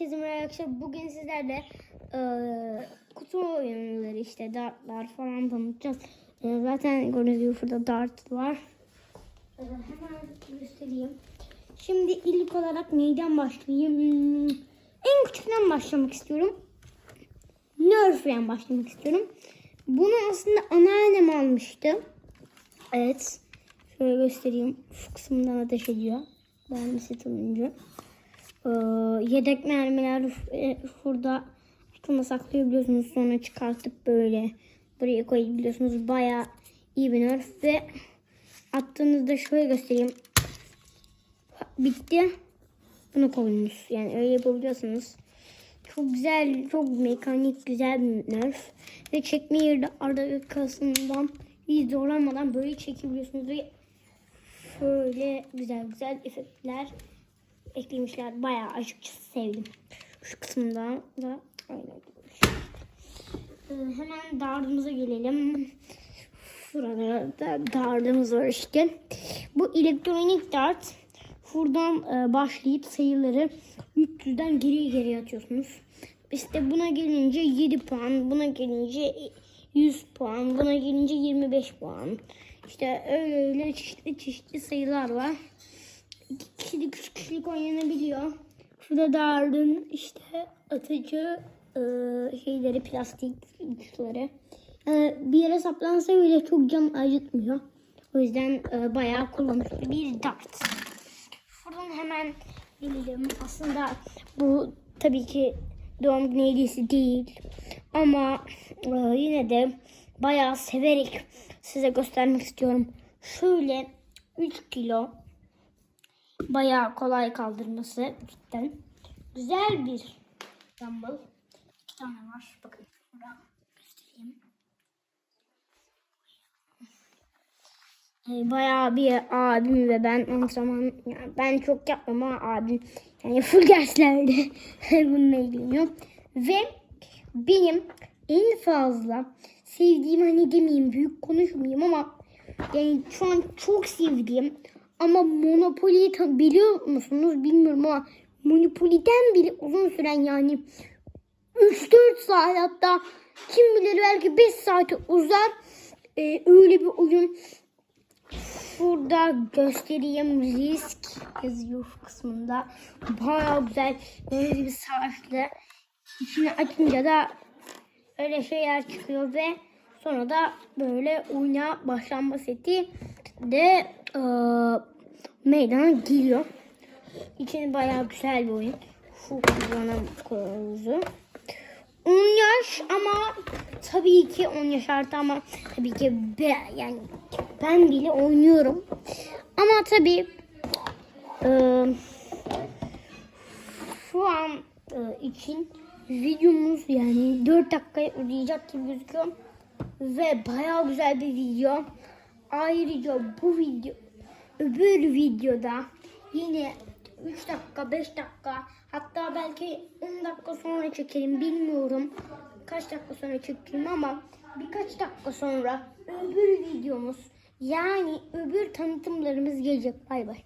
Herkese merhaba arkadaşlar. Bugün sizlerle eee kutu oyunları işte dartlar falan tanıtacağız. Eee, zaten gördüğünüz gibi burada dart var. Eee, hemen göstereyim. Şimdi ilk olarak neyden başlayayım? Hmm, en küçükten başlamak istiyorum. Nerf'den başlamak istiyorum. Bunu aslında anneannem almıştı. Evet. Şöyle göstereyim. Şu kısmından ateş ediyor. Mermisi turuncu. Ee, yedek mermiler e, burada aklıma saklayabiliyorsunuz. Sonra çıkartıp böyle buraya koyabiliyorsunuz. Baya iyi bir nerf ve attığınızda şöyle göstereyim. Bitti. Bunu koyunuz. Yani öyle yapabiliyorsunuz. Çok güzel, çok mekanik, güzel bir nerf. Ve çekme yeri de arkasından hiç zorlanmadan böyle çekebiliyorsunuz. Ve şöyle güzel güzel efektler eklemişler. Bayağı açıkçası sevdim. Şu kısımda da aynen. Ee, hemen dardımıza gelelim. Şurada da dardımız var işte. Bu elektronik dart. Buradan e, başlayıp sayıları 300'den geriye geriye atıyorsunuz. İşte buna gelince 7 puan, buna gelince 100 puan, buna gelince 25 puan. İşte öyle öyle çeşitli çeşitli sayılar var. İki kişilik, üç kişilik oynanabiliyor. Şurada dardın işte atıcı e, şeyleri, plastik uçları. E, bir yere saplansa bile çok can acıtmıyor. O yüzden e, bayağı kullanışlı bir dart. Şuradan hemen gelelim. Aslında bu tabii ki doğum günü hediyesi değil. Ama e, yine de bayağı severek size göstermek istiyorum. Şöyle 3 kilo bayağı kolay kaldırması cidden. Güzel bir dumbbell. İki tane var. Bakın burada göstereyim. Ee, Bayağı bir abim ve ben antrenman yani ben çok yapmam ama abim yani full derslerde bununla ilgileniyor. Ve benim en fazla sevdiğim hani demeyeyim büyük konuşmayayım ama yani şu an çok sevdiğim ama Monopoly'yi biliyor musunuz bilmiyorum ama Monopoly'den bile uzun süren yani 3-4 saat hatta kim bilir belki 5 saate uzar Ee, öyle bir oyun. Şurada göstereyim risk yazıyor kısmında. Bayağı güzel böyle bir savaşlı. İçini açınca da öyle şeyler çıkıyor ve sonra da böyle oyuna başlanma seti de e, meydana geliyor. İçini bayağı güzel bir oyun. Şu kullanım kılavuzu. 10 yaş ama tabii ki 10 yaş artı ama tabii ki be, yani ben bile oynuyorum. Ama tabii e, şu an e, için videomuz yani 4 dakikaya uzayacak gibi gözüküyor. Ve bayağı güzel bir video. Ayrıca bu video öbür videoda yine 3 dakika 5 dakika hatta belki 10 dakika sonra çekerim bilmiyorum. Kaç dakika sonra çekerim ama birkaç dakika sonra öbür videomuz yani öbür tanıtımlarımız gelecek. Bay bay.